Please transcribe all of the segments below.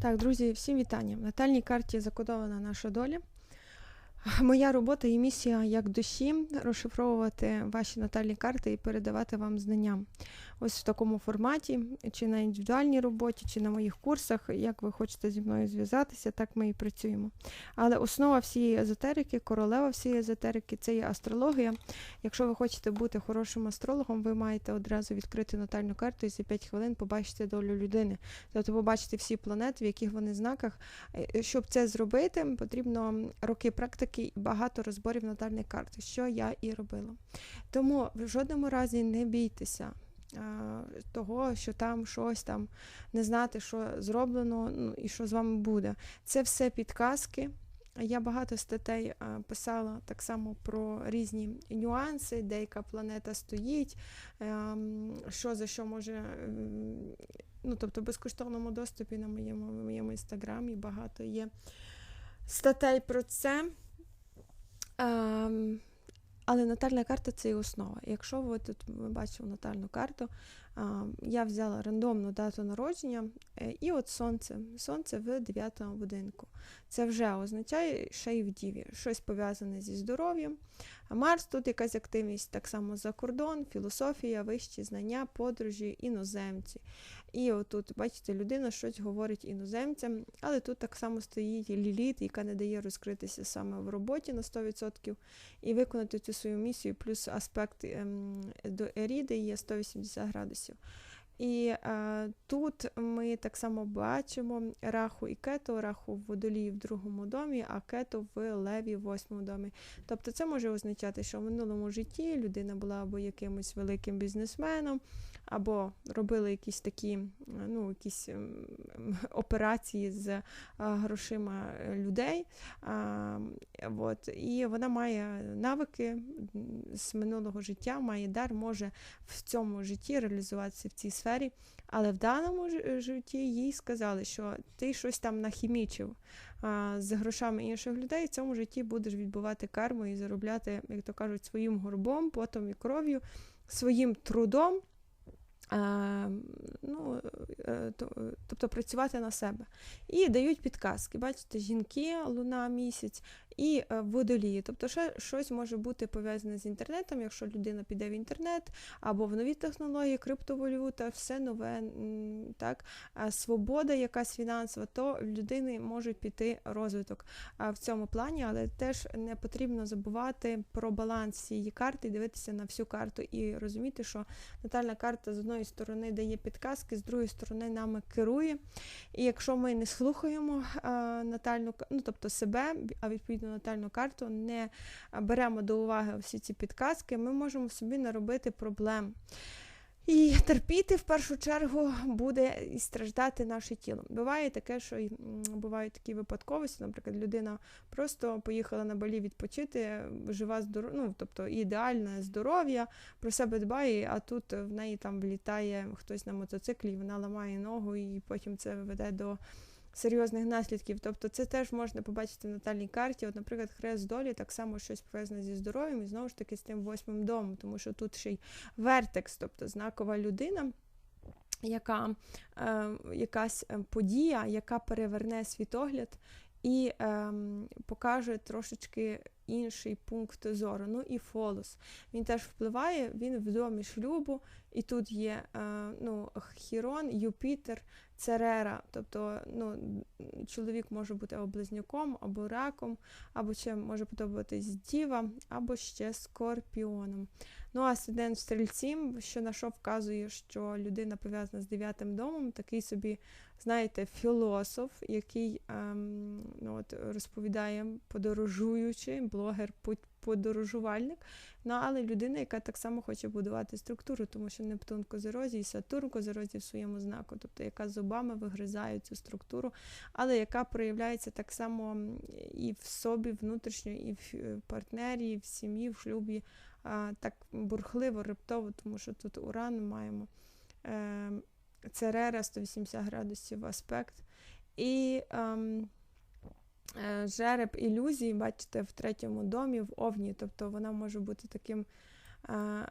Так, друзі, всім вітання. В натальній карті закодована наша доля. Моя робота і місія як душі розшифровувати ваші натальні карти і передавати вам знання. Ось в такому форматі, чи на індивідуальній роботі, чи на моїх курсах, як ви хочете зі мною зв'язатися, так ми і працюємо. Але основа всієї езотерики, королева всієї езотерики це є астрологія. Якщо ви хочете бути хорошим астрологом, ви маєте одразу відкрити натальну карту і за 5 хвилин побачити долю людини. Тобто побачити всі планети, в яких вони знаках. Е, Щоб це зробити, потрібно роки практики і багато розборів натальної карти, що я і робила. Тому в жодному разі не бійтеся. Того, що там щось там не знати, що зроблено ну, і що з вами буде. Це все підказки. Я багато статей писала так само про різні нюанси, де яка планета стоїть, ем, що за що може. ем, Ну, тобто в безкоштовному доступі на моєму, моєму інстаграмі багато є статей про це. Ем, але натальна карта це і основа. Якщо ви тут ми бачимо натальну карту, я взяла рандомну дату народження, е, і от сонце. Сонце в 9 будинку. Це вже означає ще й в діві. Щось пов'язане зі здоров'ям. А Марс тут якась активність, так само за кордон, філософія, вищі знання, подорожі, іноземці. І отут, бачите, людина щось говорить іноземцям, але тут так само стоїть ліліт, яка не дає розкритися саме в роботі на 100% і виконати цю свою місію, плюс аспект ем, до Еріди є 180 градусів. І е, тут ми так само бачимо раху і кету, раху в водолії в другому домі, а кету в леві в восьмому домі. Тобто це може означати, що в минулому житті людина була або якимось великим бізнесменом, або робили якісь такі ну, якісь ем, операції з грошима людей. А, от, і вона має навики з минулого життя, має дар, може в цьому житті реалізуватися в цій сфері. Але в даному ж- житті їй сказали, що ти щось там нахімічив а, з грошами інших людей, в цьому житті будеш відбувати карму і заробляти, як то кажуть, своїм горбом, потом і кров'ю, своїм трудом. А, ну, е, то- тобто працювати на себе. І дають підказки. Бачите, жінки, луна, місяць і е, водолії. Тобто, ще щось може бути пов'язане з інтернетом, якщо людина піде в інтернет або в нові технології, криптовалюта, все нове, так, свобода якась фінансова, то в людини може піти розвиток в цьому плані, але теж не потрібно забувати про баланс цієї карти дивитися на всю карту і розуміти, що натальна карта з одної сторони дає підказки, з другої сторони нами керує. І якщо ми не слухаємо а, натальну ну, тобто себе, а відповідно натальну карту, не беремо до уваги всі ці підказки, ми можемо собі наробити проблем. І терпіти в першу чергу буде і страждати наше тіло. Буває таке, що бувають такі випадковості. Наприклад, людина просто поїхала на балі відпочити, жива здоров... ну, тобто ідеальне здоров'я, про себе дбає, а тут в неї там влітає хтось на мотоциклі, вона ламає ногу, і потім це веде до серйозних наслідків. Тобто це теж можна побачити в натальній карті. От, наприклад, хрест долі так само щось пов'язане зі здоров'ям і знову ж таки з тим восьмим домом, тому що тут ще й вертекс, тобто знакова людина. Яка е, якась е, подія, яка переверне світогляд і е, покаже трошечки інший пункт зору. Ну і фолос. Він теж впливає, він в домі шлюбу, і тут є е, ну, Хірон, Юпітер, Церера. Тобто ну, чоловік може бути або близнюком, або раком, або ще може подобатись діва, або ще скорпіоном. Ну, а асцендент в стрільці, що на що вказує, що людина пов'язана з дев'ятим домом, такий собі, знаєте, філософ, який ем, ну, от, розповідає подорожуючи, блогер, подорожувальник. Ну, але людина, яка так само хоче будувати структуру, тому що Нептун козерозі і Сатурн козерозі в своєму знаку, тобто яка зубами вигризає цю структуру, але яка проявляється так само і в собі внутрішньо, і в е, партнері, і в сім'ї, в шлюбі так бурхливо, рептово, тому що тут уран маємо. Е, Церера 180 градусів аспект. І ем, жереб ілюзій, бачите, в третьому домі, в Овні. Тобто вона може бути таким, е,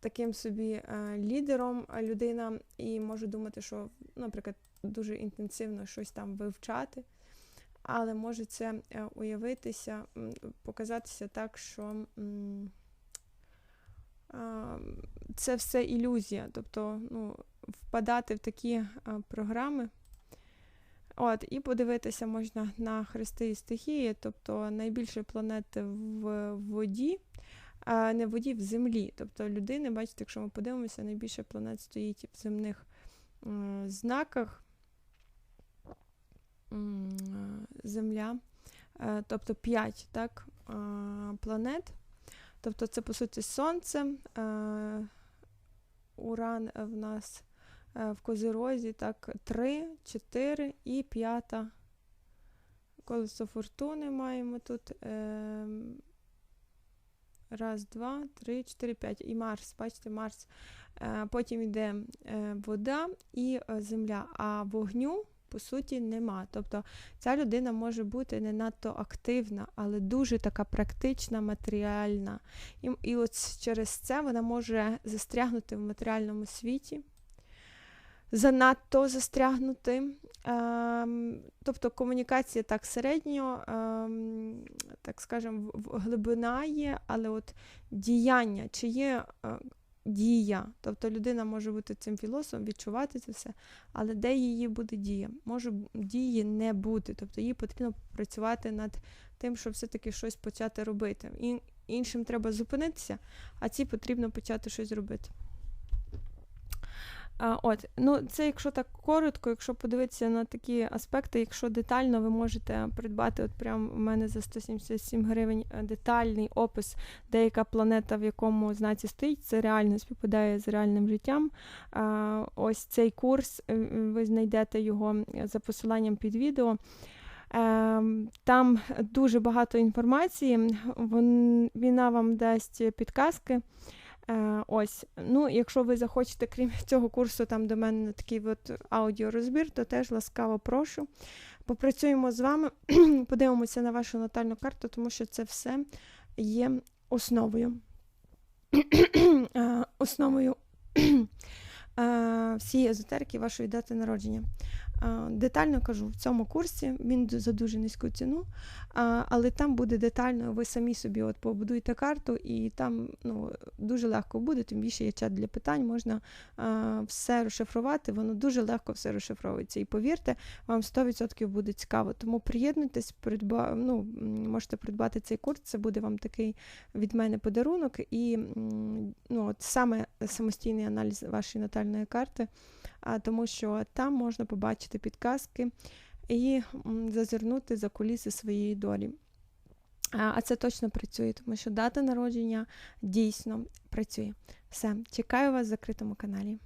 таким собі е, лідером е, людина, і може думати, що, наприклад, дуже інтенсивно щось там вивчати. Але може це е, уявитися, показатися так, що це все ілюзія. Тобто ну, впадати в такі програми. От, і подивитися можна на хрести і стихії, тобто найбільше планети в воді, а не в воді, в землі. Тобто людини, бачите, якщо ми подивимося, найбільше планет стоїть в земних знаках. Е, Земля, е, тобто 5 так, е, планет. Тобто це, по суті, Сонце, е, Уран в нас е, в Козирозі, так, 3, 4 і п'ята. Колесо фортуни маємо тут. Е, Раз, два, три, чотири, п'ять. І Марс, бачите, Марс. Е, Потім йде е, вода і е, земля, а вогню, по суті, нема. Тобто ця людина може бути не надто активна, але дуже така практична, матеріальна. І, і от через це вона може застрягнути в матеріальному світі, занадто застрягнути. Ем, тобто комунікація так середньо, ем, так скажемо, глибина є, але от діяння, чи є е, дія, тобто людина може бути цим філософом, відчувати це все, але де її буде дія? Може дії не бути, тобто їй потрібно працювати над тим, щоб все-таки щось почати робити. І, іншим треба зупинитися, а ці потрібно почати щось робити. А, от, ну це якщо так коротко, якщо подивитися на такі аспекти, якщо детально ви можете придбати, от прямо у мене за 177 гривень е, детальний опис, де яка планета в якому знаці стоїть, це реально співпадає з реальним життям. А, ось цей курс, е, ви знайдете його за посиланням під відео. Ем, Там дуже багато інформації, вон- вона вам дасть підказки. Е, ось, ну, якщо ви захочете, крім цього курсу, там до мене такий от аудіорозбір, то теж ласкаво прошу. Попрацюємо з вами, подивимося на вашу натальну карту, тому що це все є основою. Е, основою е, всієї езотерики вашої дати народження. Детально кажу, в цьому курсі він за дуже низьку ціну, але там буде детально, ви самі собі от побудуєте карту, і там ну, дуже легко буде, тим більше є чат для питань, можна все розшифрувати, воно дуже легко все розшифровується. І повірте, вам 100% буде цікаво. Тому приєднуйтесь, придба, ну, можете придбати цей курс, це буде вам такий від мене подарунок, і ну, от саме самостійний аналіз вашої натальної карти, тому що там можна побачити підказки і зазирнути за куліси своєї долі. А це точно працює, тому що дата народження дійсно працює. Все, чекаю вас в закритому каналі.